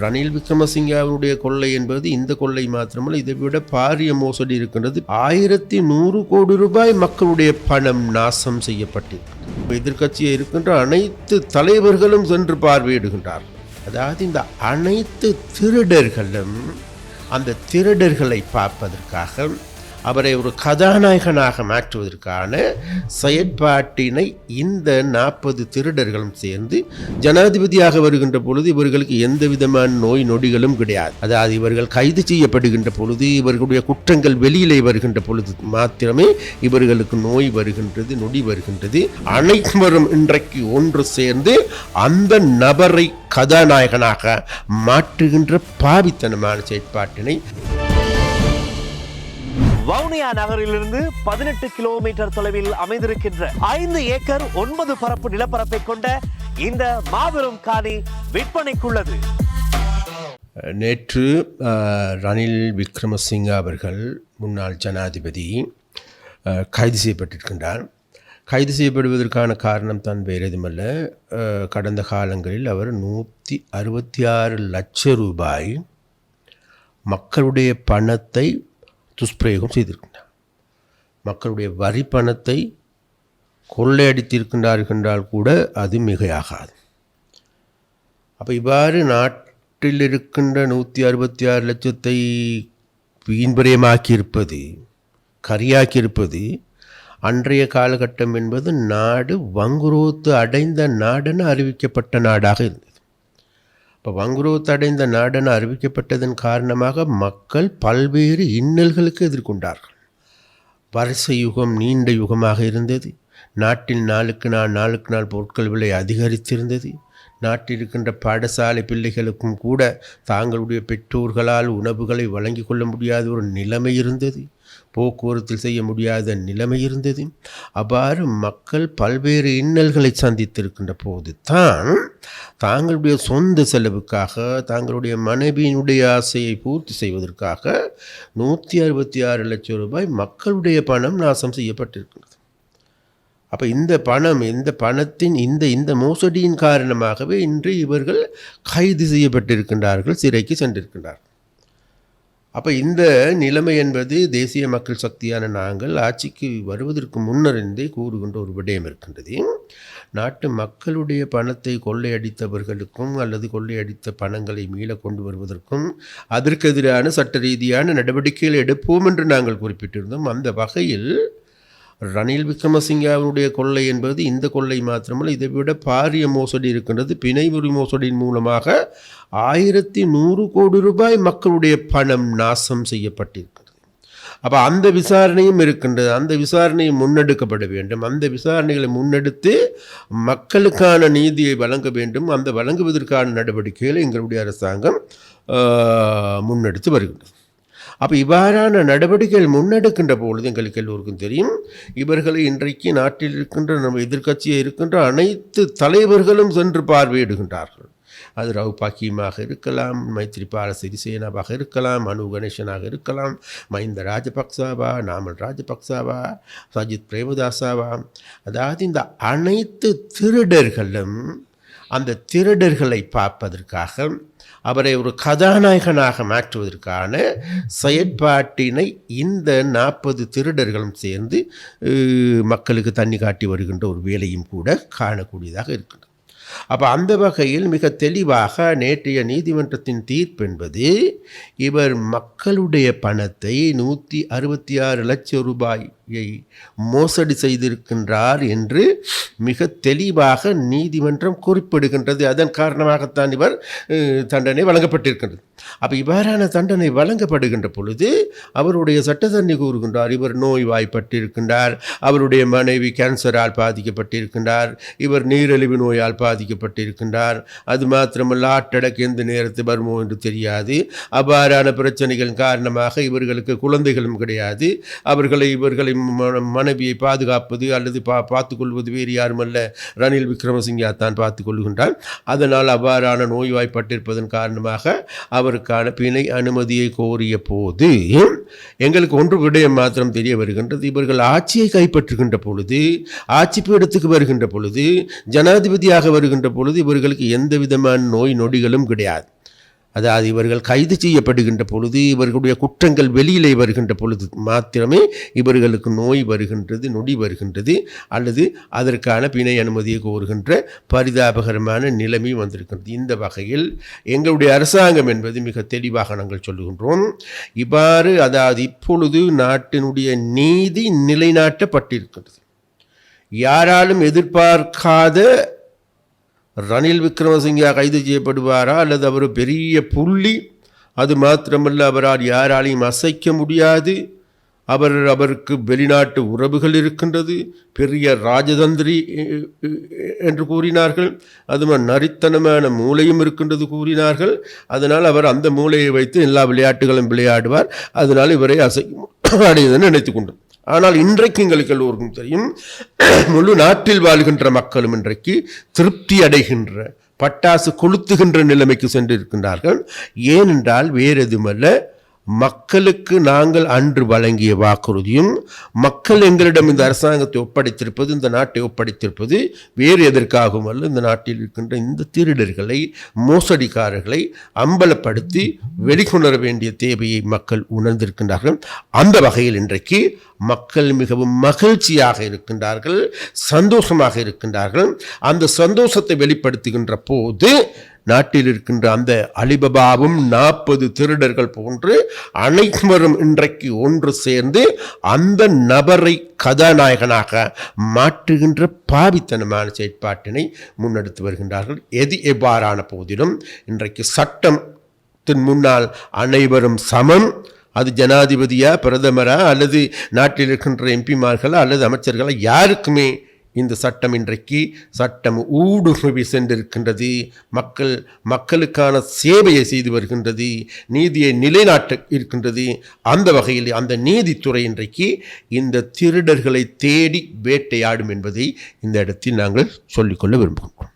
ரணில் விக்ரமசிங்காவினுடைய கொள்ளை என்பது இந்த கொள்ளை மாத்திரமல்ல இதை விட பாரிய மோசடி இருக்கின்றது. ஆயிரத்தி நூறு கோடி ரூபாய் மக்களுடைய பணம் நாசம் செய்யப்பட்டிருக்கிறது எதிர்கட்சியை இருக்கின்ற அனைத்து தலைவர்களும் சென்று பார்வையிடுகின்றார். அதாவது இந்த அனைத்து திருடர்களும் அந்த திருடர்களை பார்ப்பதற்காக அவரை ஒரு கதாநாயகனாக மாற்றுவதற்கான செயற்பாட்டினை இந்த நாற்பது திருடர்களும் சேர்ந்து ஜனாதிபதியாக வருகின்ற பொழுது இவர்களுக்கு எந்த விதமான நோய் நொடிகளும் கிடையாது. அதாவது இவர்கள் கைது செய்யப்படுகின்ற பொழுது இவர்களுடைய குற்றங்கள் வெளியிலே வருகின்ற பொழுது மாத்திரமே இவர்களுக்கு நோய் வருகின்றது நொடி வருகின்றது. அனைவரும் இன்றைக்கு ஒன்று சேர்ந்து அந்த நபரை கதாநாயகனாக மாற்றுகின்ற பாவித்தனமான செயற்பாட்டினை வவுனியா நகரிலிருந்து பதினெட்டு கிலோமீட்டர் தொலைவில் அமைந்திருக்கின்ற ஐந்து ஏக்கர் ஒன்பது பரப்பு நிலப்பரப்பை கொண்ட இந்த மாபெரும் காணி விற்பனைக்குள்ளது. நேற்று ரணில் விக்ரமசிங்க அவர்கள் முன்னாள் ஜனாதிபதி கைது செய்யப்பட்டிருக்கின்றார். கைது செய்யப்படுவதற்கான காரணம் தான் வேறு எதுமல்ல கடந்த காலங்களில் அவர் நூற்றி அறுபத்தி ஆறு லட்சம் ரூபாய் மக்களுடைய பணத்தை துஷ்பிரயோகம் செய்திருக்கின்றார் மக்களுடைய வரி பணத்தை கொள்ளையடித்திருக்கின்றார்கள் என்றால் கூட அது மிகையாகாது. அப்போ இவ்வாறு நாட்டில் இருக்கின்ற நூற்றி அறுபத்தி ஆறு லட்சத்தை வீண்பிரயமாக்கியிருப்பது கரியாக்கியிருப்பது அன்றைய காலகட்டம் என்பது நாடு வங்குரோத்து அடைந்த நாடென அறிவிக்கப்பட்ட நாடாக இருந்தது. இப்போ வங்குரோத்து நாடென அறிவிக்கப்பட்டதன் காரணமாக மக்கள் பல்வேறு இன்னல்களுக்கு எதிர்கொண்டார்கள். வரிசை யுகம் நீண்ட யுகமாக இருந்தது. நாட்டில் நாளுக்கு நாள் நாளுக்கு நாள் பொருட்கள் விலை அதிகரித்திருந்தது. நாட்டிருக்கின்ற பாடசாலை பிள்ளைகளுக்கும் கூட தாங்களுடைய பெற்றோர்களால் உணவுகளை வழங்கி கொள்ள முடியாத ஒரு நிலைமை இருந்தது. போக்குவரத்தில் செய்ய முடியாத நிலைமை இருந்தது. அவ்வாறு மக்கள் பல்வேறு இன்னல்களை சந்தித்திருக்கின்ற போது தான் தாங்களுடைய சொந்த செலவுக்காக தாங்களுடைய மனைவியினுடைய ஆசையை பூர்த்தி செய்வதற்காக நூற்றி அறுபத்தி ஆறு லட்சம் ரூபாய் மக்களுடைய பணம் நாசம் செய்யப்பட்டிருக்கு அப்போ இந்த பணம் இந்த பணத்தின் இந்த இந்த மோசடியின் காரணமாகவே இன்று இவர்கள் கைது செய்யப்பட்டிருக்கின்றார்கள் சிறைக்கு சென்றிருக்கின்றார்கள். அப்போ இந்த நிலைமை என்பது தேசிய மக்கள் சக்தியான நாங்கள் ஆட்சிக்கு வருவதற்கு முன்னறிந்தே கூறுகின்ற ஒரு விடயம் இருக்கின்றது. நாட்டு மக்களுடைய பணத்தை கொள்ளையடித்தவர்களுக்கும் அல்லது கொள்ளையடித்த பணங்களை மீள கொண்டு வருவதற்கும் அதற்கு எதிரான சட்ட ரீதியான நடவடிக்கைகள் எடுப்போம் என்று நாங்கள் குறிப்பிட்டிருந்தோம். அந்த வகையில் ரணில் விக்ரமசிங்காவினுடைய கொள்ளை என்பது இந்த கொள்ளை மாத்திரமல்ல இதை விட பாரிய மோசடி இருக்கின்றது. பிணைமுறி மோசடியின் மூலமாக ஆயிரத்தி நூறு கோடி ரூபாய் மக்களுடைய பணம் நாசம் செய்யப்பட்டிருக்கிறது. அப்போ அந்த விசாரணையும் இருக்கின்றது. அந்த விசாரணையை முன்னெடுக்கப்பட வேண்டும். அந்த விசாரணைகளை முன்னெடுத்து மக்களுக்கான நீதியை வழங்க வேண்டும். அந்த வழங்குவதற்கான நடவடிக்கைகளை எங்களுடைய அரசாங்கம் முன்னெடுத்து வருகின்றது. அப்போ இவ்வாறான நடவடிக்கைகள் முன்னெடுக்கின்ற பொழுது எங்களுக்கு எல்லோருக்கும் தெரியும். இவர்களை இன்றைக்கு நாட்டில் இருக்கின்ற நம்ம எதிர்க்கட்சியில் இருக்கின்ற அனைத்து தலைவர்களும் சென்று பார்வையிடுகின்றார்கள். அது ரவு பாக்கியமாக இருக்கலாம் மைத்ரிபால சிறிசேனாவாக இருக்கலாம் அனு கணேசனாக இருக்கலாம் மஹிந்த ராஜபக்சாவா நாமல் ராஜபக்சாவா சஜித் பிரேமதாசாவா. அதாவது இந்த அனைத்து திருடர்களும் அந்த திருடர்களை பார்ப்பதற்காக அவரை ஒரு கதாநாயகனாக மாற்றுவதற்கான செயற்பாட்டினை இந்த நாற்பது திருடர்களும் சேர்ந்து மக்களுக்கு தண்ணி காட்டி வருகின்ற ஒரு வேலையும் கூட காணக்கூடியதாக இருக்கின்றது அப்போ அந்த வகையில் மிக தெளிவாக நேற்றைய நீதிமன்றத்தின் தீர்ப்பு என்பது இவர் மக்களுடைய பணத்தை நூற்றி அறுபத்தி ஆறு லட்சம் ரூபாயை மோசடி செய்திருக்கின்றார் என்று மிக தெளிவாக நீதிமன்றம் குறிப்பிடுகின்றது. அதன் காரணமாகத்தான் இவர் தண்டனை வழங்கப்பட்டிருக்கின்றது. அப்போ இவ்வாறான தண்டனை வழங்கப்படுகின்ற பொழுது அவருடைய சட்டத்தண்ணி கூறுகின்றார் இவர் நோய்வாய்ப்பட்டிருக்கின்றார் அவருடைய மனைவி கேன்சரால் பாதிக்கப்பட்டிருக்கின்றார் இவர் நீரிழிவு நோயால் பாதிக்கப்பட்டிருக்கின்றார். அது மாத்திரமல்ல ஆட்டடக்கு எந்த நேரத்தில் வருமோ என்று தெரியாது. அவ்வாறான பிரச்சனைகள் காரணமாக இவர்களுக்கு குழந்தைகளும் கிடையாது. அவர்களை இவர்களை மனைவியை பாதுகாப்பது அல்லது பா பார்த்துக்கொள்வது வேறு அல்ல ரணில் விக்ரமசிங்கா தான் பார்த்து கொள்கின்றார் அதனால் அவ்வாறான நோய்வாய்ப்பட்டிருப்பதன் காரணமாக அவருக்கான பிணை அனுமதியை கோரிய போது எங்களுக்கு ஒன்று விடயம் மாத்திரம் தெரிய வருகின்றது. இவர்கள் ஆட்சியை கைப்பற்றுகின்ற பொழுது ஆட்சி பீடத்துக்கு வருகின்ற பொழுது ஜனாதிபதியாக வருகின்ற பொழுது இவர்களுக்கு எந்த விதமான நோய் நொடிகளும் கிடையாது. அதாவது இவர்கள் கைது செய்யப்படுகின்ற பொழுது இவர்களுடைய குற்றங்கள் வெளியிலே வருகின்ற பொழுது மாத்திரமே இவர்களுக்கு நோய் வருகின்றது நொடி வருகின்றது அல்லது அதற்கான பிணை அனுமதியை கோருகின்ற பரிதாபகரமான நிலைமை வந்திருக்கின்றது. இந்த வகையில் எங்களுடைய அரசாங்கம் என்பது மிக தெளிவாக நாங்கள் சொல்லுகின்றோம். இவ்வாறு அதாவது இப்பொழுது நாட்டினுடைய நீதி நிலைநாட்டப்பட்டிருக்கின்றது. யாராலும் எதிர்பார்க்காத ரணில் விக்ரமசிங்கா கைது செய்யப்படுவாரா? அல்லது அவர் பெரிய புள்ளி? அது மாத்திரமல்ல அவரால் யாராலையும் அசைக்க முடியாது. அவர் அவருக்கு வெளிநாட்டு உறவுகள் இருக்கின்றது. பெரிய ராஜதந்திரி என்று கூறினார்கள். அது நரித்தனமான மூளையும் இருக்கின்றது கூறினார்கள். அதனால் அவர் அந்த மூளையை வைத்து எல்லா விளையாட்டுகளும் விளையாடுவார். அதனால் இவரை அசைக்க அடையதுன்னு நினைத்து கொண்டோம். ஆனால் இன்றைக்கு எங்களுக்கு எல்லோருக்கும் தெரியும் முழு நாட்டில் வாழ்கின்ற மக்களும் இன்றைக்கு திருப்தி அடைகின்ற பட்டாசு கொளுத்துகின்ற நிலைமைக்கு சென்று இருக்கின்றார்கள் ஏனென்றால் வேறு எதுவுமல்ல மக்களுக்கு நாங்கள் அன்று வழங்கிய வாக்குறுதியும் மக்கள் எங்களிடம் இந்த அரசாங்கத்தை ஒப்படைத்திருப்பது இந்த நாட்டை ஒப்படைத்திருப்பது வேறு எதற்காகவும் அல்ல. இந்த நாட்டில் இருக்கின்ற இந்த திருடர்களை மோசடிக்காரர்களை அம்பலப்படுத்தி வெளிக்கொணர வேண்டிய தேவையை மக்கள் உணர்ந்திருக்கின்றார்கள். அந்த வகையில் இன்றைக்கு மக்கள் மிகவும் மகிழ்ச்சியாக இருக்கின்றார்கள் சந்தோஷமாக இருக்கின்றார்கள். அந்த சந்தோஷத்தை வெளிப்படுத்துகின்ற போது நாட்டில் இருக்கின்ற அந்த அலிபபாவும் நாற்பது திருடர்கள் போன்று அனைவரும் இன்றைக்கு ஒன்று சேர்ந்து அந்த நபரை கதாநாயகனாக மாற்றுகின்ற பாவித்தனமான செயற்பாட்டினை முன்னெடுத்து வருகின்றார்கள். எது எவ்வாறான போதிலும் இன்றைக்கு சட்டத்தின் முன்னால் அனைவரும் சமம். அது ஜனாதிபதியா பிரதமரா அல்லது நாட்டில் இருக்கின்ற எம்பிமார்களா அல்லது அமைச்சர்களா யாருக்குமே இந்த சட்டம் இன்றைக்கு சட்டம் ஊடுருவி சென்றிருக்கின்றது. மக்கள் மக்களுக்கான சேவையை செய்து வருகின்றது. நீதியை நிலைநாட்ட இருக்கின்றது. அந்த வகையில் அந்த நீதித்துறை இன்றைக்கு இந்த திருடர்களை தேடி வேட்டையாடும் என்பதை இந்த இடத்தில் நாங்கள் சொல்லிக்கொள்ள விரும்புகின்றோம்.